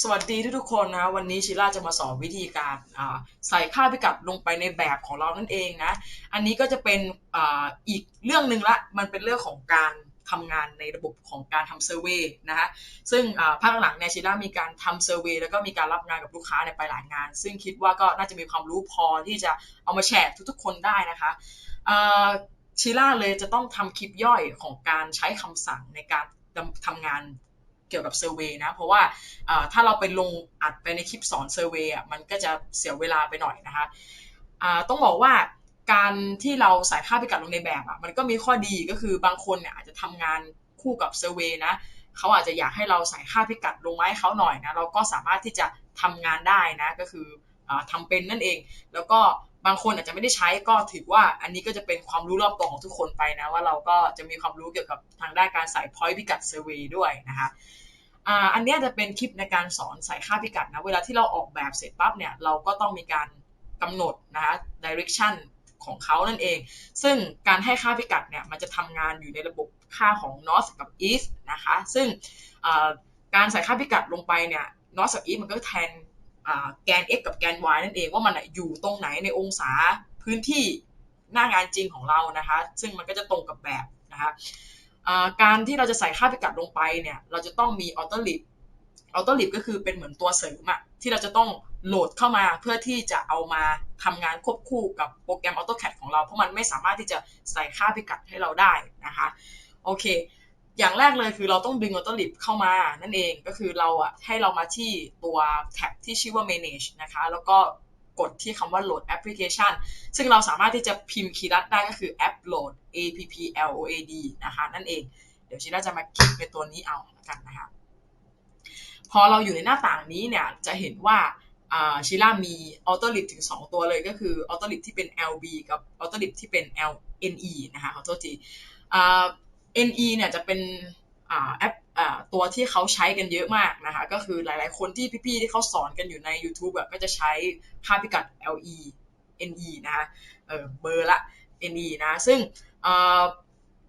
สวัสดีทุกๆคนนะวันนี้ชิล่าจะมาสอนวิธีการใส่ค่าพิกัดลงไปในแบบของเรานั่นเองนะอันนี้ก็จะเป็นออีกเรื่องหนึ่งละมันเป็นเรื่องของการทำงานในระบบของการทำเซอร์เวยนะฮะซึ่งภาคหลังเนี่ยชิล่ามีการทำเซอร์เวยแล้วก็มีการรับงานกับลูกค้าในไปหลายงาน ซึ่งคิดว่าก็น่าจะมีความรู้พอที่จะเอามาแชร์ทุกๆ คนได้นะคะชิล่าเลยจะต้องทำคลิปย่อยของการใช้คำสั่งในการทำงาน เกี่ยวกับเซอร์เวยนะ เพราะว่าถ้าเราไปลงอัดไปในคลิปสอนเซอร์เวยอะมันก็จะเสียเวลาไปหน่อยนะคะต้องบอกว่าการที่เราใส่ค่าพิกัดลงในแบบอะมันก็มีข้อดีก็คือบางคนเนี่ยอาจจะทำงานคู่กับเซอร์เวยนะเขาอาจจะอยากให้เราใส่ค่าพิกัดลงไว้เขาหน่อยนะเราก็สามารถที่จะทำงานได้นะก็คือ ทำเป็นนั่นเอง แล้วก็บางคนอาจจะไม่ได้ใช้ก็ถือว่าอันนี้ก็จะเป็นความรู้รอบตัวของทุกคนไปนะ ว่าเราก็จะมีความรู้เกี่ยวกับทางด้านการใส่ point พิกัด survey ด้วยนะคะอันนี้จะเป็นคลิปในการสอนใส่ค่าพิกัดนะ เวลาที่เราออกแบบเสร็จปั๊บเนี่ย เราก็ต้องมีการกำหนดนะคะ direction ของเขานั่นเอง ซึ่งการให้ค่าพิกัดเนี่ย มันจะทำงานอยู่ในระบบค่าของ north กับ east นะคะ ซึ่งการใส่ค่าพิกัดลงไปเนี่ย north กับ east มันก็แทน แกน x กับแกน y นั่นเองว่ามันอยู่ตรงไหนในองศาพื้นที่หน้างานจริงของเรานะคะ ซึ่งมันก็จะตรงกับแบบนะคะการที่เราจะใส่ค่าพิกัดลงไปเนี่ยเราจะต้องมีออโต้ลิฟออโต้ลิฟก็คือเป็นเหมือนตัวเสริมอะที่เราจะต้องโหลดเข้ามาเพื่อที่จะเอามาทำงานควบคู่กับโปรแกรม AutoCAD ของเรา เพราะมันไม่สามารถที่จะใส่ค่าพิกัดให้เราได้นะคะ โอเค อย่างแรกเลยคือเราต้องดึงออโต้ลิฟเข้ามานั่นเองก็คือเราอะให้เรามาที่ตัวแท็บที่ชื่อว่า manage นะคะ แล้วก็กดที่คำว่า load application ซึ่งเราสามารถที่จะพิมพ์คีย์ลัดได้ก็คือ app load a p p l o a d นะคะนั่นเอง เดี๋ยวชิล่าจะมาคลิกในตัวนี้เอากันนะคะพอเราอยู่ในหน้าต่างนี้เนี่ยจะเห็นว่าชิล่ามีออโต้ลิฟถึง 2 ตัวเลยก็คือออโต้ลิฟที่เป็น LB กับออโต้ลิฟที่เป็น LNE นะคะขอโทษที NE เนี่ยจะเป็นแอปตัวที่เขาใช้กันเยอะมากนะคะ ก็คือหลายๆ คนที่พี่ๆ ที่เขาสอนกันอยู่ใน YouTube ก็จะใช้ค่าพิกัด LE NE นะคะเออเบอร์ละ NE นะซึ่ง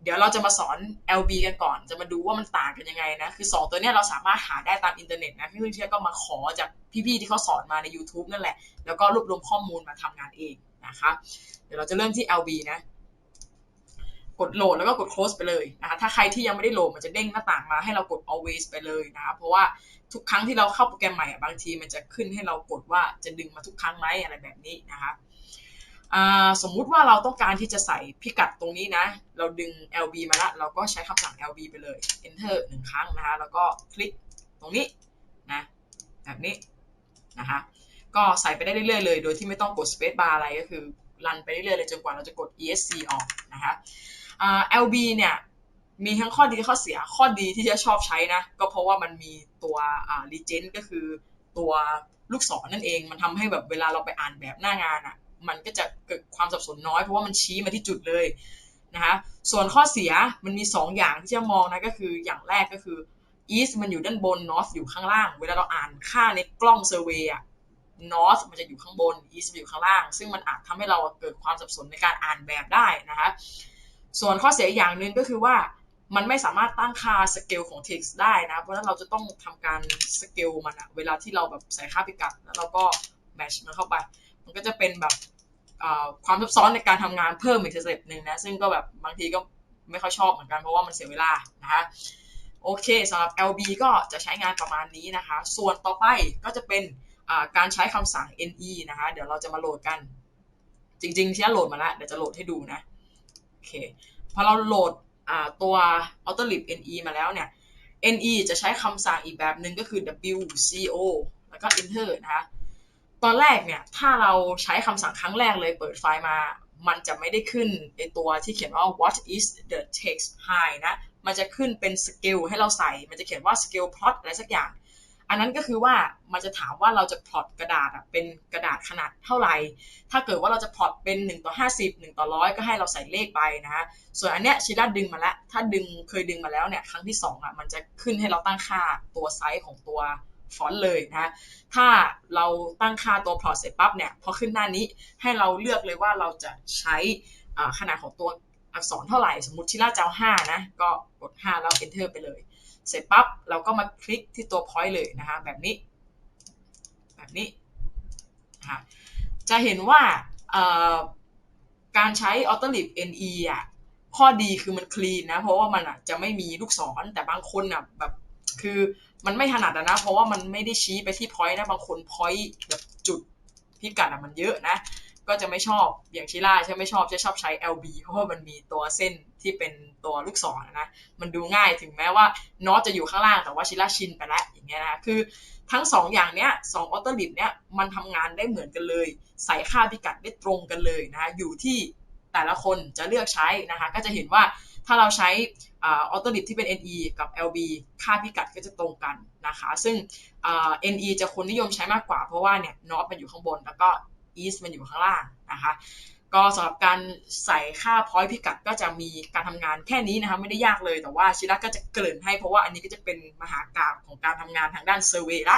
เดี๋ยวเราจะมาสอน LB กันก่อน จะมาดูว่ามันต่างกันยังไงนะ คือ 2 ตัวนี้เราสามารถหาได้ตามอินเทอร์เน็ตนะพี่เพื่อนๆก็มาขอจากพี่ๆ ที่เขาสอนมาใน YouTube นั่นแหละ แล้วก็รวบรวมข้อมูลมาทำงานเองนะคะ เดี๋ยวเราจะเริ่มที่ LB นะ กดโหลดแล้วก็กด close ไปเลยนะคะถ้าใครที่ยังไม่ได้โหลดมันจะเด้งหน้าต่างมาให้เรากด always ไปเลยนะคะเพราะว่าทุกครั้งที่เราเข้าโปรแกรมใหม่บางทีมันจะขึ้นให้เรากดว่าจะดึงมาทุกครั้งไหมอะไรแบบนี้นะคะสมมุติว่าเราต้องการที่จะใส่พิกัดตรงนี้นะ เราดึง lb มาแล้วเราก็ใช้คำสั่ง lb ไปเลย enter หนึ่งครั้งนะคะแล้วก็คลิกตรงนี้นะแบบนี้นะคะก็ใส่ไปได้เรื่อยๆเลย โดยที่ไม่ต้องกด space bar อะไรก็คือรันไปเรื่อยๆเลยจนกว่าเราจะกด esc ออกนะคะ LB เนี่ยมีทั้งข้อดีข้อเสียข้อดีที่จะชอบใช้นะ ก็เพราะว่ามันมีตัว legend ก็คือตัวลูกศรนนั่นเอง มันทำให้แบบเวลาเราไปอ่านแบบหน้างานอะ่ะ มันก็จะเกิดความสับสนน้อยเพราะว่ามันชี้มาที่จุดเลยนะคะส่วนข้อเสียมันมี 2 อย่างที่จะมองนะก็คืออย่างแรกก็คือ east มันอยู่ด้านบน north อยู่ข้างล่าง เวลาเราอ่านค่าในกล้องเซอร์เวยอะ north มันจะอยู่ข้างบน east อยู่ข้างล่าง ซึ่งมันอาจทำให้เราเกิดความสับสนในการอ่านแบบได้นะคะ ส่วนข้อเสียอย่างหนึ่งก็คือว่ามันไม่สามารถตั้งค่าสเกลของ text ได้นะ เพราะฉะนั้นเราจะต้องทำการสเกลมันอะเวลาที่เราแบบใส่ค่าพิกัด แล้วเราก็แมชมันเข้าไป มันก็จะเป็นแบบความซับซ้อนในการทำงานเพิ่มอีกสเต็ปหนึ่งนะ ซึ่งก็แบบบางทีก็ไม่ค่อยชอบเหมือนกันเพราะว่ามันเสียเวลานะคะโอเคสำหรับ LB ก็จะใช้งานประมาณนี้นะคะ ส่วนต่อไปก็จะเป็นการใช้คำสั่ง NE นะคะ เดี๋ยวเราจะมาโหลดกัน จริงๆที่โหลดมาแล้วเดี๋ยวจะโหลดให้ดูนะ โอเคพอเราโหลดตัว Autolib NE มาแล้วเนี่ย NE จะใช้คำสั่งอีกแบบหนึ่งก็คือ WCO แล้วก็ Enter นะคะตอนแรกเนี่ยถ้าเราใช้คำสั่งครั้งแรกเลยเปิดไฟล์มา มันจะไม่ได้ขึ้นในตัวที่เขียนว่า what is the text high นะ มันจะขึ้นเป็นสเกลให้เราใส่ มันจะเขียนว่า scale plot อะไรสักอย่าง อันนั้นก็คือว่ามันจะถามว่าเราจะพลอตกระดาษเป็นกระดาษขนาดเท่าไหร่ ถ้าเกิดว่าเราจะพลอตเป็น1ต่อ50 1ต่อร้อยก็ให้เราใส่เลขไปนะฮะ ส่วนอันเนี้ยชิล่าดึงมาแล้ว ถ้าดึงเคยดึงมาแล้วเนี่ยครั้งที่2อะมันจะขึ้นให้เราตั้งค่าตัวไซส์ของตัวฟอนต์เลยนะถ้าเราตั้งค่าตัวพลอตเสร็จปั๊บเนี่ยพอขึ้นหน้านี้ให้เราเลือกเลยว่าเราจะใช้ขนาดของตัวอักษรเท่าไหร่ สมมติชิล่าจะเอา5นะ ก็กด 5 แล้ว enter ไปเลย เสร็จปั๊บเราก็มาคลิกที่ตัว point เลยนะคะแบบนี้ แบบนี้นะะจะเห็นว่าการใช้ a u t o l i p NE อะข้อดีคือมันคลีนนะ เพราะว่ามันอะจะไม่มีลูกศรแต่บางคนอะแบบคือมันไม่ถนัดนะ เพราะว่ามันไม่ได้ชี้ไปที่ point นะ บางคน point แบบจุดพิกัดอะมันเยอะนะ ก็จะไม่ชอบอย่างชิล่าฉันไม่ชอบจะชอบใช้ LB เพราะว่ามันมีตัวเส้นที่เป็นตัวลูกศรนะมันดูง่ายถึงแม้ว่านอตจะอยู่ข้างล่างแต่ว่าชิล่าชินไปแล้วอย่างเงี้ยนะคือทั้ง2ออย่างเนี้ยสองออโต้ลิฟเนี้ยมันทำงานได้เหมือนกันเลย ใส่ค่าพิกัดได้ตรงกันเลยนะอยู่ที่แต่ละคนจะเลือกใช้นะคะก็จะเห็นว่าถ้าเราใช้ออโตลิฟที่เป็น NE กับ LB ค่าพิกัดก็จะตรงกันนะคะ ซึ่ง NE จะคนนิยมใช้มากกว่าเพราะว่าเนี่ยนอตมันอยู่ข้างบนแล้วก็ East มันอยู่ข้างล่างนะคะก็สำหรับการใส่ค่าพอยต์พิกัดก็จะมีการทำงานแค่นี้นะคะไม่ได้ยากเลยแต่ว่าชิระก็จะเกริ่นให้เพราะว่าอันนี้ก็จะเป็นมหากราบของการทำงานทางด้านเซอร์เวยละ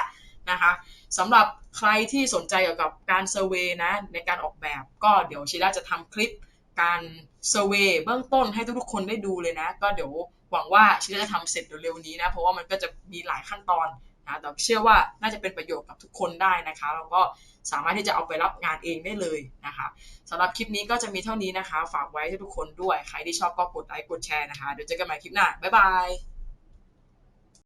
นะคะสำหรับใครที่สนใจเกี่ยวกับการเซอร์เวยนะในการออกแบบก็เดี๋ยวชิระจะทำคลิปการเซอร์เวยเบื้องต้นให้ทุกๆคนได้ดูเลยนะ ก็เดี๋ยวหวังว่าชิระจะทำเสร็จเร็วๆนี้นะเพราะว่ามันก็จะมีหลายขั้นตอน นะแต่เชื่อว่าน่าจะเป็นประโยชน์กับทุกคนได้นะคะแล้วก็สามารถที่จะเอาไปรับงานเองได้เลยนะคะสำหรับคลิปนี้ก็จะมีเท่านี้นะคะ ฝากไว้ให้ทุกคนด้วย ใครที่ชอบก็กดไลค์กดแชร์นะคะเดี๋ยวเจอกันใหม่คลิปหน้าบ๊ายบาย